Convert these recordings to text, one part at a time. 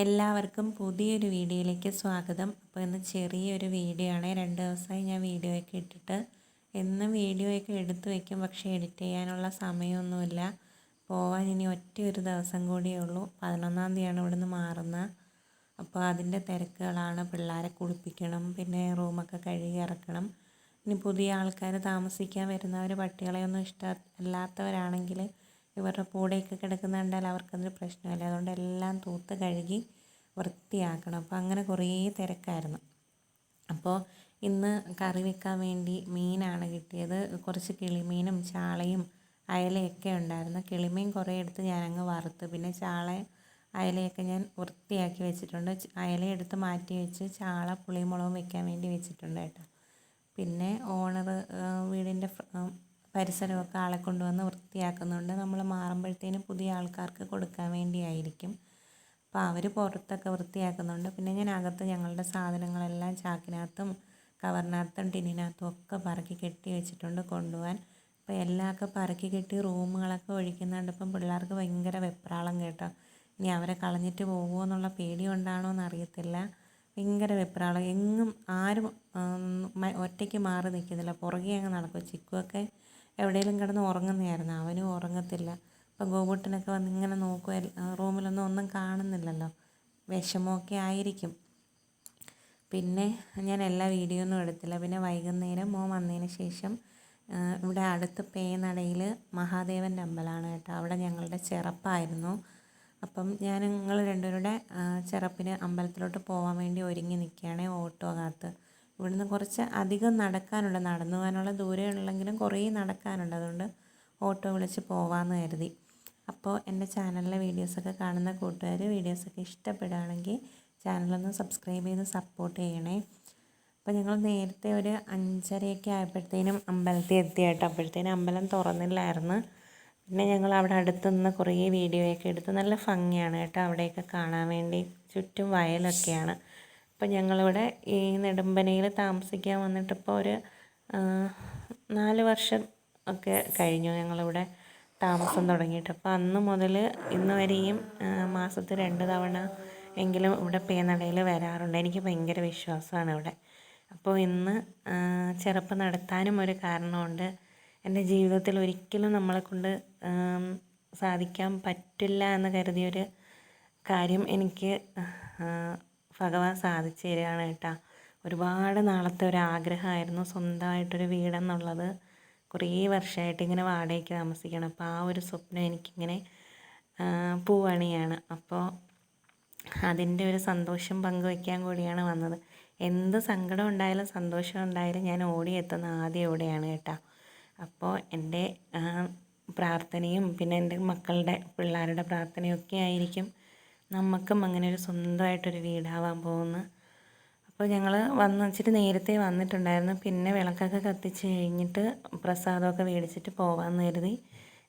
എല്ലാവർക്കും പുതിയൊരു വീഡിയോയിലേക്ക് സ്വാഗതം. അപ്പോൾ ഇന്ന് ചെറിയൊരു വീഡിയോ ആണ്. രണ്ട് ദിവസമായി ഞാൻ വീഡിയോ ഒക്കെ ഇട്ടിട്ട് എന്നും വീഡിയോ ഒക്കെ എടുത്ത് വയ്ക്കും പക്ഷേ എഡിറ്റ് ചെയ്യാനുള്ള സമയമൊന്നുമില്ല. പോവാൻ ഇനി ഒറ്റ ഒരു ദിവസം കൂടിയേ ഉള്ളൂ. പതിനൊന്നാം തീയതിയാണ് ഇവിടുന്ന് മാറുന്നത്. അപ്പോൾ അതിന്റെ തിരക്കുകളാണ് പിള്ളേരെ കുളിപ്പിക്കണം പിന്നെ റൂമൊക്കെ കഴുകി ഇറക്കണം. ഇനി പുതിയ ആൾക്കാർ താമസിക്കാൻ വരുന്നവർ പട്ടികളെയൊന്നും ഇഷ്ടമല്ലാത്തവരാണെങ്കിൽ ഇവരുടെ കൂടെയൊക്കെ കിടക്കുന്ന കണ്ടാൽ അവർക്കതൊരു പ്രശ്നമല്ല? അതുകൊണ്ട് എല്ലാം തൂത്ത് കഴുകി വൃത്തിയാക്കണം. അപ്പോൾ അങ്ങനെ കുറേ തിരക്കായിരുന്നു. അപ്പോൾ ഇന്ന് കറി വെക്കാൻ വേണ്ടി മീനാണ് കിട്ടിയത്. കുറച്ച് കിളിമീനും ചാളയും അയലയൊക്കെ ഉണ്ടായിരുന്നു. കിളിമീൻ കുറേ എടുത്ത് ഞാനങ്ങ് വറുത്ത്. പിന്നെ ചാള അയലയൊക്കെ ഞാൻ വൃത്തിയാക്കി വെച്ചിട്ടുണ്ട്. അയല എടുത്ത് മാറ്റി വെച്ച് ചാള പുളിമുളകും വെക്കാൻ വേണ്ടി വെച്ചിട്ടുണ്ട് കേട്ടോ. പിന്നെ ഓണർ വീടിന്റെ പരിസരമൊക്കെ ആളെ കൊണ്ടുവന്ന് വൃത്തിയാക്കുന്നുണ്ട്. നമ്മൾ മാറുമ്പോഴത്തേനും പുതിയ ആൾക്കാർക്ക് കൊടുക്കാൻ വേണ്ടിയായിരിക്കും. അപ്പോൾ അവർ പുറത്തൊക്കെ വൃത്തിയാക്കുന്നുണ്ട്. പിന്നെ ഞാൻ അകത്ത് ഞങ്ങളുടെ സാധനങ്ങളെല്ലാം ചാക്കിനകത്തും കവറിനകത്തും ടിന്നിനകത്തും ഒക്കെ പറക്കി കെട്ടി വെച്ചിട്ടുണ്ട് കൊണ്ടുപോകാൻ. അപ്പോൾ എല്ലാമൊക്കെ പറക്കി കെട്ടി റൂമുകളൊക്കെ ഒഴിക്കുന്നുണ്ട്. ഇപ്പം പിള്ളേർക്ക് ഭയങ്കര വെപ്രാളം കേട്ടോ. ഇനി അവരെ കളഞ്ഞിട്ട് പോകുമോ എന്നുള്ള പേടി കൊണ്ടാണോ എന്നറിയത്തില്ല. ഭയങ്കര വെപ്രാളം. എങ്ങും ആരും ഒറ്റയ്ക്ക് മാറി നിൽക്കുന്നില്ല. പുറകെ അങ്ങ് നടക്കും. ചിക്കുവൊക്കെ എവിടെയെങ്കിലും കിടന്ന് ഉറങ്ങുന്നതായിരുന്നു. അവനും ഉറങ്ങത്തില്ല. അപ്പം ഗോകുട്ടനൊക്കെ വന്ന് ഇങ്ങനെ നോക്കുക റൂമിലൊന്നും ഒന്നും കാണുന്നില്ലല്ലോ. വിഷമമൊക്കെ ആയിരിക്കും. പിന്നെ ഞാൻ എല്ലാ വീഡിയോ ഒന്നും എടുത്തില്ല. പിന്നെ വൈകുന്നേരം മോൻ വന്നതിന് ശേഷം ഇവിടെ അടുത്ത് പേനടയിൽ മഹാദേവന്റെ അമ്പലമാണ് കേട്ടോ. അവിടെ ഞങ്ങളുടെ ചെറുപ്പായിരുന്നു. അപ്പം ഞാൻ ഞങ്ങൾ രണ്ടുപേരുടെ ചെറുപ്പിന് അമ്പലത്തിലോട്ട് പോകാൻ വേണ്ടി ഒരുങ്ങി നിൽക്കുകയാണ് ഓട്ടോ കാത്ത് ഇവിടുന്ന് കുറച്ച് അധികം നടക്കാനുണ്ട്. നടന്നു പോകാനുള്ള ദൂരമേ ഉള്ളെങ്കിലും കുറേ നടക്കാനുണ്ട്. അതുകൊണ്ട് ഓട്ടോ വിളിച്ച് പോകാമെന്ന് കരുതി. അപ്പോൾ എന്റെ ചാനലിലെ വീഡിയോസൊക്കെ കാണുന്ന കൂട്ടുകാർ വീഡിയോസൊക്കെ ഇഷ്ടപ്പെടുകയാണെങ്കിൽ ചാനലൊന്ന് സബ്സ്ക്രൈബ് ചെയ്ത് സപ്പോർട്ട് ചെയ്യണേ. അപ്പോൾ ഞങ്ങൾ നേരത്തെ ഒരു അഞ്ചരയൊക്കെ ആയപ്പോഴത്തേനും അമ്പലത്തിൽ എത്തി കേട്ടോ. അപ്പോഴത്തേനും അമ്പലം തുറന്നില്ലായിരുന്നു. പിന്നെ ഞങ്ങൾ അവിടെ അടുത്തുനിന്ന് കുറേ വീഡിയോയൊക്കെ എടുത്ത് നല്ല ഭംഗിയാണ് കേട്ടോ അവിടെയൊക്കെ കാണാൻ വേണ്ടി. ചുറ്റും വയലൊക്കെയാണ്. അപ്പോൾ ഞങ്ങളിവിടെ ഈ നെടുമ്പനയിൽ താമസിക്കാൻ വന്നിട്ടിപ്പോൾ ഒരു നാല് വർഷം ഒക്കെ കഴിഞ്ഞു ഞങ്ങളിവിടെ താമസം തുടങ്ങിയിട്ട്. അപ്പോൾ അന്ന് മുതൽ ഇന്ന് വരെയും മാസത്തിൽ രണ്ട് തവണ എങ്കിലും ഇവിടെ പേനടയിൽ വരാറുണ്ട്. എനിക്ക് ഭയങ്കര വിശ്വാസമാണ് ഇവിടെ. അപ്പോൾ ഇന്ന് ചെറുപ്പം നടത്താനും ഒരു കാരണമുണ്ട്. എന്റെ ജീവിതത്തിൽ ഒരിക്കലും നമ്മളെ കൊണ്ട് സാധിക്കാൻ പറ്റില്ല എന്ന് കരുതിയൊരു കാര്യം എനിക്ക് ഭഗവാൻ സാധിച്ചു തരികയാണ് കേട്ടോ. ഒരുപാട് നാളത്തെ ഒരു ആഗ്രഹമായിരുന്നു സ്വന്തമായിട്ടൊരു വീടെന്നുള്ളത്. കുറേ വർഷമായിട്ട് ഇങ്ങനെ വാടകയ്ക്ക് താമസിക്കണം. അപ്പോൾ ആ ഒരു സ്വപ്നം എനിക്കിങ്ങനെ പൂവണിയാണ്. അപ്പോൾ അതിന്റെ ഒരു സന്തോഷം പങ്കുവയ്ക്കാൻ കൂടിയാണ് വന്നത്. എന്ത് സങ്കടം ഉണ്ടായാലും സന്തോഷം ഉണ്ടായാലും ഞാൻ ഓടിയെത്തുന്ന ആദ്യം എവിടെയാണ് കേട്ടോ. അപ്പോൾ എന്റെ പ്രാർത്ഥനയും പിന്നെ എന്റെ മക്കളുടെ പിള്ളേരുടെ പ്രാർത്ഥനയൊക്കെ ആയിരിക്കും നമുക്കും അങ്ങനെ ഒരു സ്വന്തമായിട്ടൊരു വീടാവാൻ പോകുന്നു അപ്പോൾ ഞങ്ങൾ വന്ന് വെച്ചിട്ട് നേരത്തെ വന്നിട്ടുണ്ടായിരുന്നു. പിന്നെ വിളക്കൊക്കെ കത്തിച്ച് കഴിഞ്ഞിട്ട് പ്രസാദമൊക്കെ മേടിച്ചിട്ട് പോകാമെന്ന് കരുതി.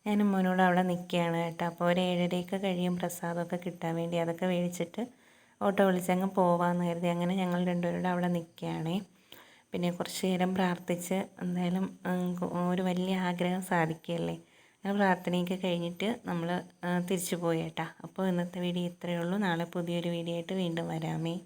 ഞാൻ മോനോട് അവിടെ നിൽക്കുകയാണ് കേട്ടോ. അപ്പോൾ ഒരു ഏഴരയൊക്കെ കഴിയും പ്രസാദമൊക്കെ കിട്ടാൻ വേണ്ടി. അതൊക്കെ മേടിച്ചിട്ട് ഓട്ടോ വിളിച്ചങ്ങ് പോവാമെന്ന് കരുതി. അങ്ങനെ ഞങ്ങൾ രണ്ടുപേരുടെ അവിടെ നിൽക്കുകയാണേ പിന്നെ കുറച്ച് നേരം പ്രാർത്ഥിച്ച് എന്തായാലും ഒരു വലിയ ആഗ്രഹം സാധിക്കുകയല്ലേ? അങ്ങനെ പ്രാർത്ഥനയൊക്കെ കഴിഞ്ഞിട്ട് നമ്മൾ തിരിച്ചു പോയേട്ടാ അപ്പോൾ ഇന്നത്തെ വീഡിയോ ഇത്രയേ ഉള്ളൂ. നാളെ പുതിയൊരു വീഡിയോ ആയിട്ട് വീണ്ടും വരാമേ.